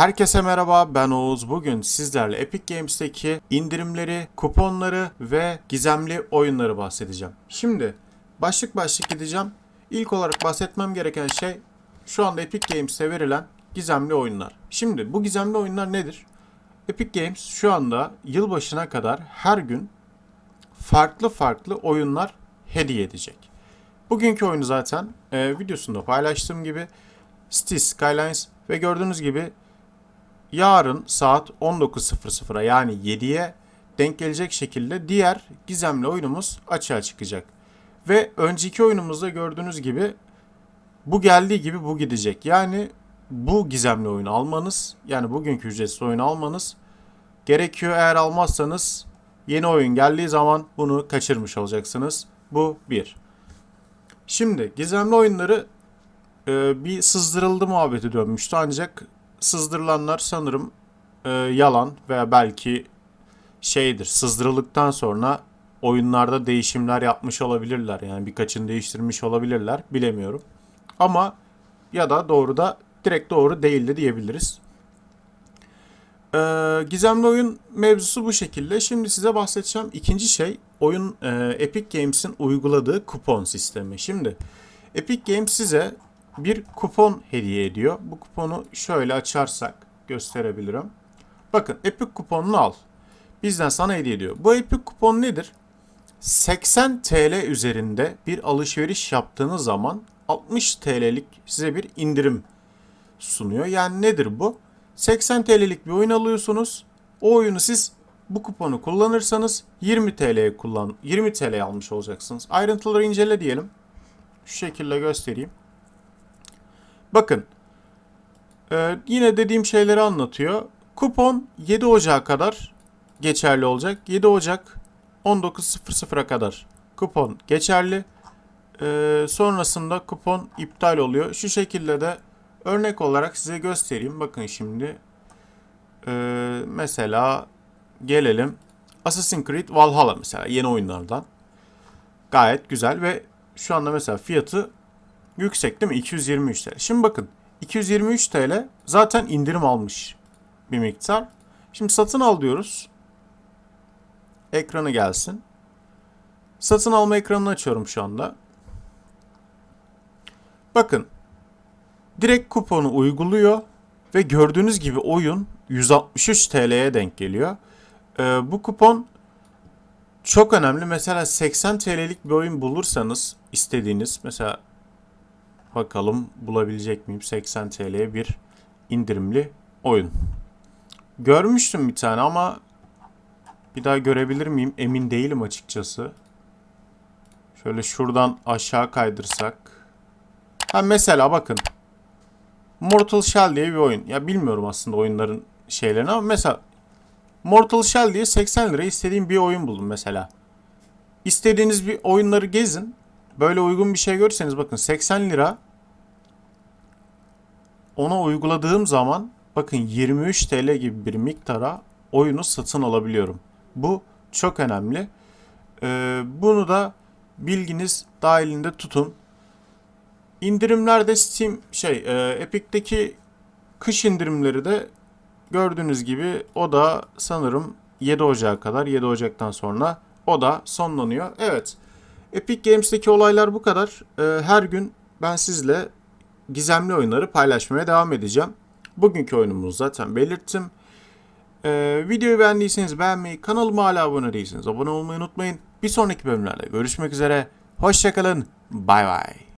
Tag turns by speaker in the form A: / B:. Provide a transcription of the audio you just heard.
A: Herkese merhaba ben Oğuz. Bugün sizlerle Epic Games'teki indirimleri, kuponları ve gizemli oyunları bahsedeceğim. Şimdi başlık başlık gideceğim. İlk olarak bahsetmem gereken şey şu anda Epic Games'te verilen gizemli oyunlar. Şimdi bu gizemli oyunlar nedir? Epic Games şu anda yılbaşına kadar her gün farklı farklı oyunlar hediye edecek. Bugünkü oyunu zaten e, videosunda paylaştığım gibi Cities Skylines ve gördüğünüz gibi yarın saat 19.00'a yani 7'ye denk gelecek şekilde diğer gizemli oyunumuz açığa çıkacak. Ve önceki oyunumuzda gördüğünüz gibi bu geldiği gibi bu gidecek. Yani bu gizemli oyunu almanız yani bugünkü ücretsiz oyunu almanız gerekiyor. Eğer almazsanız yeni oyun geldiği zaman bunu kaçırmış olacaksınız. Bu bir. Şimdi gizemli oyunları e, bir sızdırıldı muhabbeti dönmüştü ancak sızdırılanlar sanırım e, yalan veya belki şeydir sızdırıldıktan sonra oyunlarda değişimler yapmış olabilirler yani birkaçını değiştirmiş olabilirler bilemiyorum ama ya da doğru da direkt doğru değildi diyebiliriz. Ee, gizemli oyun mevzusu bu şekilde. Şimdi size bahsedeceğim ikinci şey oyun e, Epic Games'in uyguladığı kupon sistemi. Şimdi Epic Games size bir kupon hediye ediyor. Bu kuponu şöyle açarsak gösterebilirim. Bakın Epic kuponunu al. Bizden sana hediye ediyor. Bu Epic kupon nedir? 80 TL üzerinde bir alışveriş yaptığınız zaman 60 TL'lik size bir indirim sunuyor. Yani nedir bu? 80 TL'lik bir oyun alıyorsunuz. O oyunu siz bu kuponu kullanırsanız 20 TL'ye kullan 20 TL almış olacaksınız. Ayrıntıları incele diyelim. Şu şekilde göstereyim. Bakın. Ee, yine dediğim şeyleri anlatıyor. Kupon 7 Ocak'a kadar geçerli olacak. 7 Ocak 19.00'a kadar kupon geçerli. Ee, sonrasında kupon iptal oluyor. Şu şekilde de örnek olarak size göstereyim. Bakın şimdi. Ee, mesela gelelim. Assassin's Creed Valhalla mesela yeni oyunlardan. Gayet güzel ve şu anda mesela fiyatı yüksek değil mi? 223 TL. Şimdi bakın 223 TL zaten indirim almış bir miktar. Şimdi satın al diyoruz. Ekranı gelsin. Satın alma ekranını açıyorum şu anda. Bakın direkt kuponu uyguluyor ve gördüğünüz gibi oyun 163 TL'ye denk geliyor. Ee, bu kupon çok önemli. Mesela 80 TL'lik bir oyun bulursanız istediğiniz mesela bakalım bulabilecek miyim 80 TL'ye bir indirimli oyun. Görmüştüm bir tane ama bir daha görebilir miyim emin değilim açıkçası. Şöyle şuradan aşağı kaydırsak. Ha mesela bakın. Mortal Shell diye bir oyun. Ya bilmiyorum aslında oyunların şeylerini ama mesela Mortal Shell diye 80 lira istediğim bir oyun buldum mesela. İstediğiniz bir oyunları gezin. Böyle uygun bir şey görürseniz bakın 80 lira ona uyguladığım zaman bakın 23 TL gibi bir miktara oyunu satın alabiliyorum. Bu çok önemli. Ee, bunu da bilginiz dahilinde tutun. İndirimlerde Steam şey e, Epic'teki kış indirimleri de gördüğünüz gibi o da sanırım 7 Ocak'a kadar 7 Ocak'tan sonra o da sonlanıyor. Evet. Epic Games'teki olaylar bu kadar. Ee, her gün ben sizle gizemli oyunları paylaşmaya devam edeceğim. Bugünkü oyunumuzu zaten belirttim. Ee, videoyu beğendiyseniz beğenmeyi, kanalıma hala abone değilseniz abone olmayı unutmayın. Bir sonraki bölümlerde görüşmek üzere. Hoşçakalın. Bay bay.